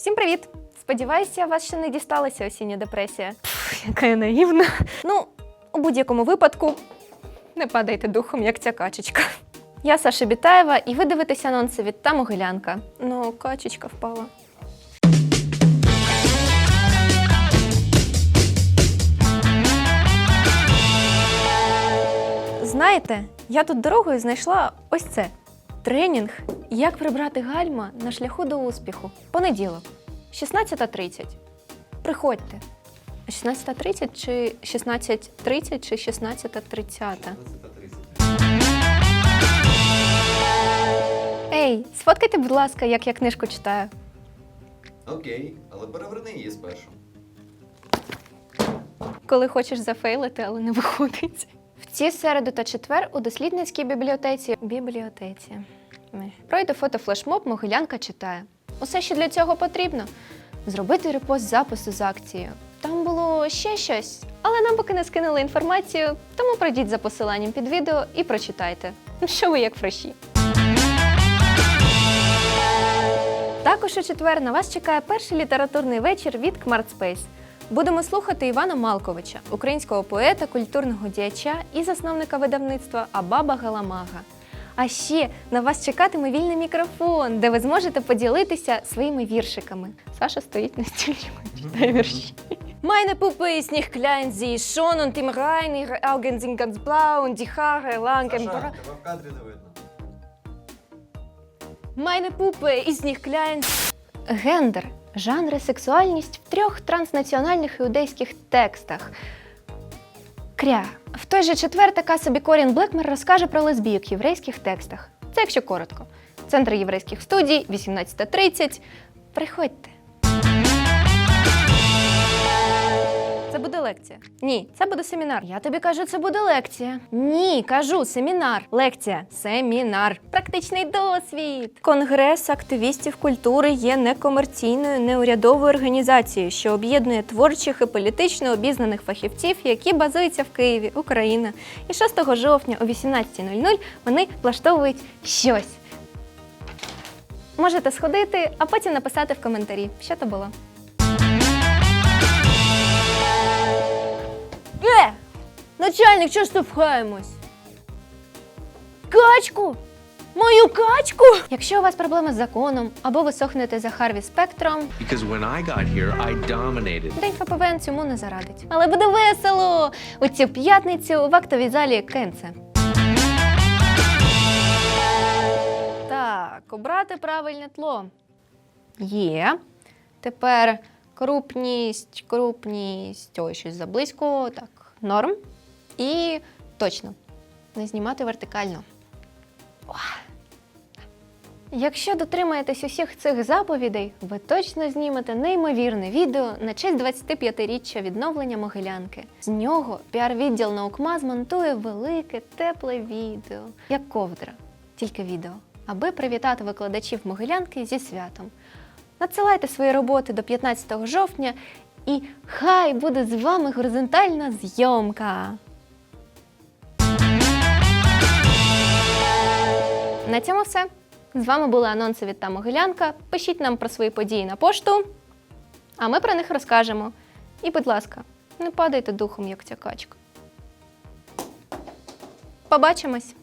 Всім привіт! Сподіваюся, вас ще не дісталася осіння депресія. Пф, яка я наївна. Ну, у будь-якому випадку, не падайте духом, як ця качечка. Я Саша Бітаєва, і ви дивитеся анонси від та Могилянка. Ну, качечка впала. Знаєте, я тут дорогою знайшла ось це тренінг Як прибрати гальма на шляху до успіху. Понеділок, 16.30. Приходьте. 16.30 чи 16.30 чи 16.30? Ей, сфоткайте, будь ласка, як я книжку читаю. Окей, але переверни її спершу. коли хочеш зафейлити, але не виходить. В ці середу та четвер у дослідницькій бібліотеці бібліотеці Ми. пройде фотофлешмоб Могилянка читає. Усе, що для цього потрібно, зробити репост запису з акцією. Там було ще щось, але нам поки не скинули інформацію, тому пройдіть за посиланням під відео і прочитайте. Ну, Що ви як фреші. Також у четвер на вас чекає перший літературний вечір від Кмартспейс. Будемо слухати Івана Малковича, українського поета, культурного діяча і засновника видавництва Абаба Галамага. А ще на вас чекатиме вільний мікрофон, де ви зможете поділитися своїми віршиками. Саша стоїть на стільчику, читає вірші. Meine Puppe ist nicht klein, sie ist schon und im Rhein, ihre Augen sind ganz blau und die Haare lang im Bra- в кадрі не видно. Meine Puppe ist nicht klein. Гендер жанр сексуальність в трьох транснаціональних іудейських текстах. Кря. В той же четвер така собі Корін Блекмер розкаже про лесбійок в єврейських текстах. Це якщо коротко. Центр єврейських студій, 18.30. Приходьте. Буде лекція. Ні, це буде семінар. Я тобі кажу, це буде лекція. Ні, кажу, семінар. Лекція, семінар. Практичний досвід. Конгрес активістів культури є некомерційною неурядовою організацією, що об'єднує творчих і політично обізнаних фахівців, які базуються в Києві, Україна. І 6 жовтня о 18.00 вони влаштовують щось. Можете сходити, а потім написати в коментарі, що то було. Начальник, чого штовхаємось? Качку! Мою качку! Якщо у вас проблеми з законом або ви сохнете за Харві Спектром, Because when I got here, I dominated. День ФПВН цьому не зарадить. Але буде весело! У цю п'ятницю в актовій залі Кенце. Так, обрати правильне тло. Є. Тепер крупність, крупність. Ой, щось заблизько. Так, норм. І точно. Не знімати вертикально. Якщо дотримаєтесь усіх цих заповідей, ви точно знімете неймовірне відео на честь 25-річчя відновлення Могилянки. З нього піар-відділ наукма змонтує велике тепле відео, як ковдра, тільки відео, аби привітати викладачів Могилянки зі святом. Надсилайте свої роботи до 15 жовтня, і хай буде з вами горизонтальна зйомка. На цьому все. З вами були анонси від та Могилянка. Пишіть нам про свої події на пошту, а ми про них розкажемо. І, будь ласка, не падайте духом, як ця качка. Побачимось!